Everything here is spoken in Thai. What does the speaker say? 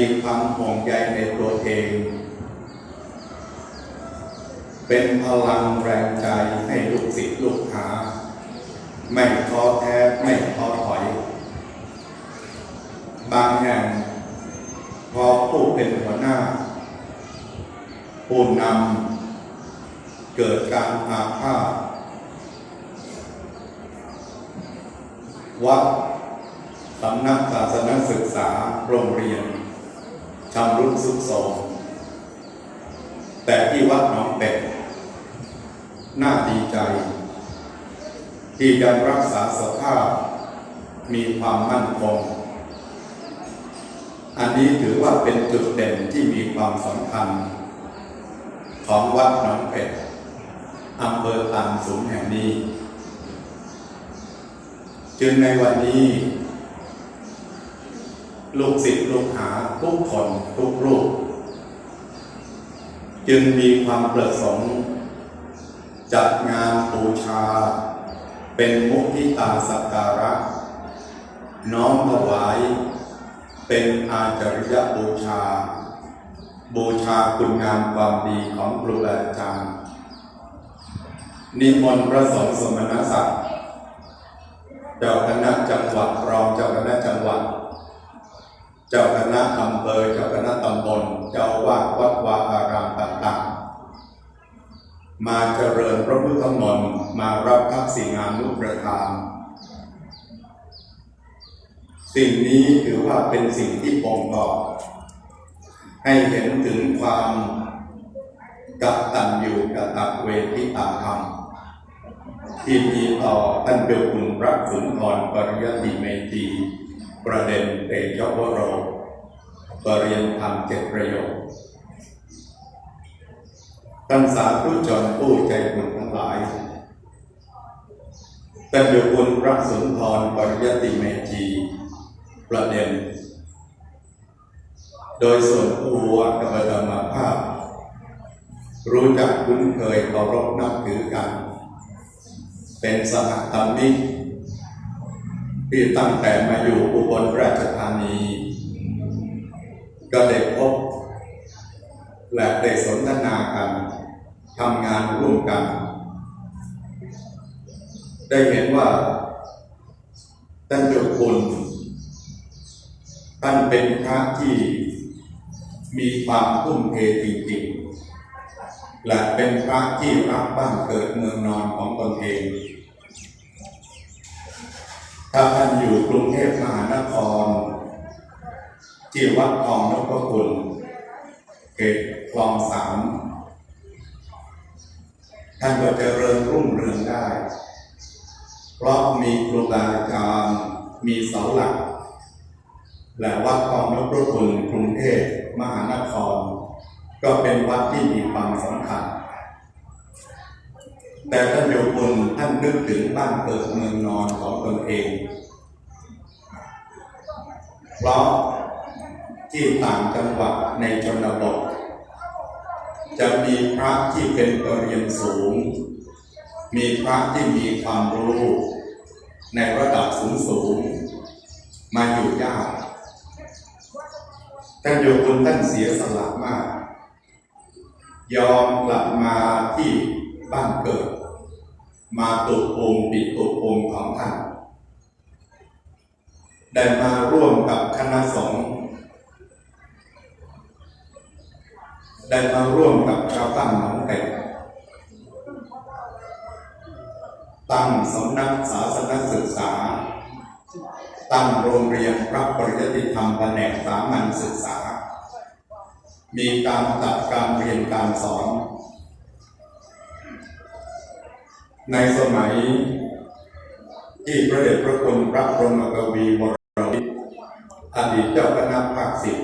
มีความห่วงใยในตัวเอง เป็นพลังแรงใจให้ลูกศิษย์ลูกหา ไม่ท้อแท้ไม่ท้อถอย บางแห่งพอผู้เป็นหัวหน้าผู้นำเกิดการอาฆาตวัดสำนักศาสนศึกษาโรงเรียน ชำรุดสุดโทรมแต่ที่วัดหนองเป็ดน่าดีใจ ที่ยังรักษาสภาพมีความมั่นคง อันนี้ถือว่าเป็นจุดเด่นที่มีความสำคัญ ของวัดหนองเป็ดอำเภอตานสูงแห่งนี้ จึงในวันนี้ ลูกศิษย์ลูกหาทุกคนทุกรูป จึงมีความประสงค์ จัดงานบูชา เป็นมุทิตาสักการะ น้อมถวายเป็นอาจาริยบูชา บูชาคุณงามความดีของครูบาอาจารย์นิมนต์พระสงฆ์สมณศักดิ์เจ้าคณะจังหวัดรองเจ้าคณะจังหวัด เจ้าคณะ อำเภอเจ้าคณะตำบลเจ้าวาดวัดวาอารามต่างๆ มาเจริญพระพุทธมนต์มารับทักษิณานุประทาน สิ่งนี้ถือว่าเป็นสิ่งที่บ่งบอก ให้เห็นถึงความกตตัญญูกตเวทิตาธรรม ที่มีต่อท่านเบลคุณพระสุนทรปริยติเมตีประเด็นเตยกวโร ปรริยนธรรมเจ็ดประโยคท่านสาธุชนผู้ใจบุญทั้งหลายท่านเบลคุณพระสุนทรปริยติเมตรีประเด็น โดยส่วนผู้ว่ากับธรรมภาพ รู้จักคุ้นเคยเคารพนับถือกัน เป็นสหธรรมิกที่ตั้งแต่มาอยู่อุบลราชธานี ก็ได้พบและได้สนทนากันทำงานร่วมกัน ได้เห็นว่าท่านเจุคุณท่านเป็นพระที่มีความทุ่มเทจริงๆ และเป็นพระที่รักบ้านเกิดเมืองนอนของตนเอง ถ้าท่านอยู่กรุงเทพมหานคร ที่วัดคลองนพคุณเขตคลองสามท่านก็เริญรุ่งเรืองได้ เพราะมีครูบาอาจารย์มีเสาหลัก และวัดคลองนพคุณกรุงเทพมหานคร ก็เป็นวัดที่มีความสำคัญแต่ท่านโยบุญท่านนึกถึงบ้านเกิดเมืองนอนของตนเอง เพราะ ที่ต่างจังหวัดในชนบท จะมีพระที่เป็นปรริญญาสูง มีพระที่มีความรู้ ในระดับสูงสูง มาอยู่ยากท่านโยบุญท่านเสียสละมาก ยอมกลับมาที่บ้านเกิด มาตุภูมิปิตุภูมิของท่านได้มาร่วมกับคณะสงฆ์ ได้มาร่วมกับชาวบ้านหนองเป็ดตั้งสำนักศาสนศึกษา ตั้งโรงเรียนพระปริยติธรรมแผนกสามัญศึกษา มีการตัดการเรียนการสอน ในสมัยที่พระเดชพระคุณพระบรมกวีวรวิทย์อดีตเจ้าคณะภาคสิบ